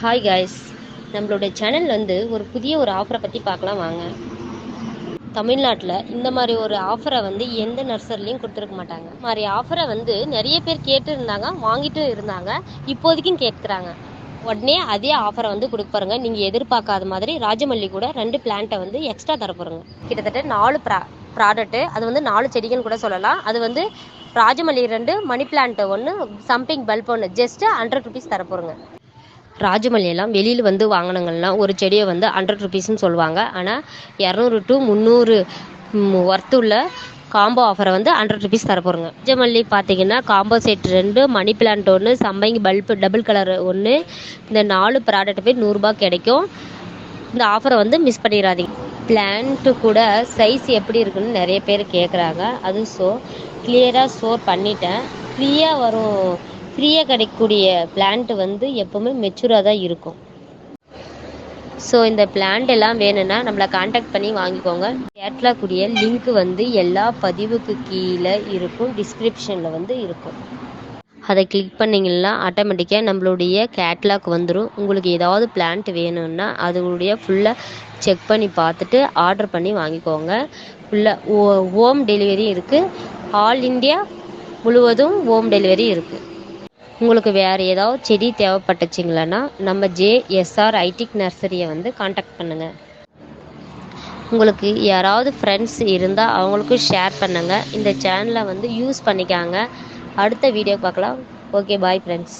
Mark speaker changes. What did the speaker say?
Speaker 1: Hi guys நம்மளுடைய channel வந்து ஒரு புதிய ஒரு ஆஃபரை பற்றி பார்க்கலாம் வாங்க. தமிழ்நாட்டில் இந்த மாதிரி ஒரு ஆஃபரை வந்து எந்த நர்சரிலையும் கொடுத்துருக்க மாட்டாங்க. மாதிரி ஆஃபரை வந்து நிறைய பேர் கேட்டு இருந்தாங்க வாங்கிட்டு இருந்தாங்க இப்போதைக்கும் கேட்குறாங்க. உடனே அதே ஆஃபரை வந்து கொடுப்பாருங்க நீங்கள் எதிர்பார்க்காத மாதிரி ராஜமல்லி கூட ரெண்டு பிளான்ட்டை வந்து எக்ஸ்ட்ரா தரப்போகிறோங்க கிட்டத்தட்ட நாலு ப்ரா ப்ராடக்ட்டு அது வந்து நாலு செடிகள் கூட சொல்லலாம். அது வந்து ராஜமல்லி ரெண்டு மணி பிளான்ட்டு ஒன்று சம்பிங் பல்ப் ஒன்று ஜஸ்ட்டு ஹண்ட்ரட் ருபீஸ் தரப்போகிறோங்க ராஜமல்லி எல்லாம் வெளியில் வந்து வாங்கினங்கள்னா ஒரு செடியை வந்து ஹண்ட்ரட் ருபீஸ்னு சொல்லுவாங்க. ஆனால் இரநூறு டு முந்நூறு ஒர்த்து உள்ள காம்போ ஆஃபரை வந்து ஹண்ட்ரட் ருபீஸ் தரப்போகிறோங்க ராஜமல்லி பார்த்தீங்கன்னா காம்போ செட் ரெண்டு மணி பிளான்ட் ஒன்று சம்பங்கி பல்ப் டபுள் கலர் ஒன்று இந்த நாலு ப்ராடக்ட் போய் நூறுரூபா கிடைக்கும். இந்த ஆஃபரை வந்து மிஸ் பண்ணிடாதீங்க. பிளான்ட்டு கூட சைஸ் எப்படி இருக்குன்னு நிறைய பேர் கேட்குறாங்க அது ஸோ கிளியராக ஸ்டோர் பண்ணிட்டேன். ஃப்ரீயாக வரும் ஃப்ரீயாக கிடைக்கக்கூடிய பிளான்ட் வந்து எப்போவுமே மெச்சூராக தான் இருக்கும். ஸோ இந்த பிளான்ட் எல்லாம் வேணும்னா நம்மளை காண்டாக்ட் பண்ணி வாங்கிக்கோங்க. கேட்லாக்குடைய லிங்க் வந்து எல்லா பதிவுக்கு கீழே இருக்கும் டிஸ்கிரிப்ஷனில் வந்து இருக்கும். அதை கிளிக் பண்ணிங்கன்னா ஆட்டோமேட்டிக்காக நம்மளுடைய கேட்லாக் வந்துடும் உங்களுக்கு ஏதாவது பிளான்ட் வேணும்னா அதனுடைய ஃபுல்லாக செக் பண்ணி பார்த்துட்டு ஆர்டர் பண்ணி வாங்கிக்கோங்க. ஃபுல்லாக ஓ ஹோம் டெலிவரி இருக்குது ஆல் இந்தியா முழுவதும் ஹோம் டெலிவரி இருக்குது உங்களுக்கு வேறு ஏதாவது செடி தேவைப்பட்டுச்சிங்களன்னா நம்ம ஜேஎஸ்ஆர் ஐடிக் நர்சரியை வந்து காண்டாக்ட் பண்ணுங்கள் உங்களுக்கு யாராவது ஃப்ரெண்ட்ஸ் இருந்தால் அவங்களுக்கும் ஷேர் பண்ணுங்கள் இந்த சேனலை வந்து யூஸ் பண்ணிக்காங்க. அடுத்த வீடியோ பார்க்கலாம். Okay bye friends